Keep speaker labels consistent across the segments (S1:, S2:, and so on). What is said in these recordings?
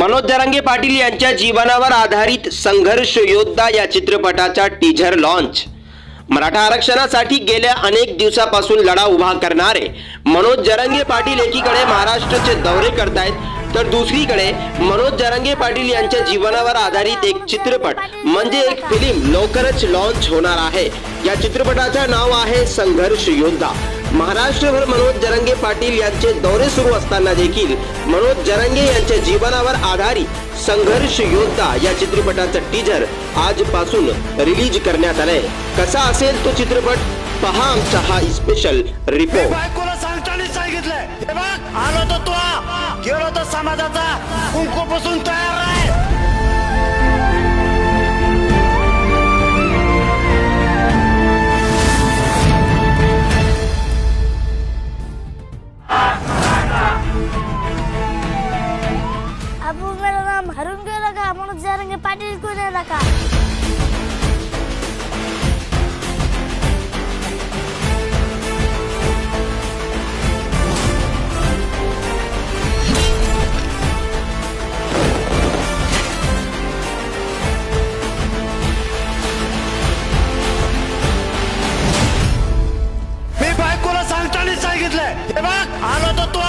S1: मनोज जरांगे पाटील यांच्या जीवनावर आधारित संघर्ष योद्धा या चित्रपटाचा टीझर लॉन्च मराठा आरक्षणासाठी गेल्या अनेक दिवसापासून लढा उभा करणारे मनोज जरांगे पाटील एकीकडे महाराष्ट्राचे दौरे करतायत तर दुसरीकडे मनोज जरांगे पाटील यांच्या जीवनावर आधारित एक चित्रपट म्हणजे एक फिल्म लवकरच लॉन्च होणार आहे. या चित्रपटाचं नाव आहे संघर्ष योद्धा. महाराष्ट्रभर मनोज जरांगे पाटील यांचे दौरे सुरू असताना देखील मनोज जरांगे यांच्या जीवनावर आधारित संघर्ष योद्धा या चित्रपटाचं टीजर आजपासून रिलीज करण्यात आलंय. कसा असेल तो चित्रपट? पहा आमचा हा स्पेशल रिपोर्ट
S2: सांगितलंय? बघ आलो तो तो. गेलो तो समाजाचा. कुंकू पासून तयार
S3: अबू मेरा नाम हरुण गेला का मनोज जारंगे पाटील कोण आहे का
S2: मी बायकोला सांगताना सांगितलंय. हे बघ आलो तर तू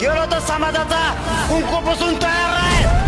S2: गेलो तर समाजाचा कुंकू पासून तयार आहे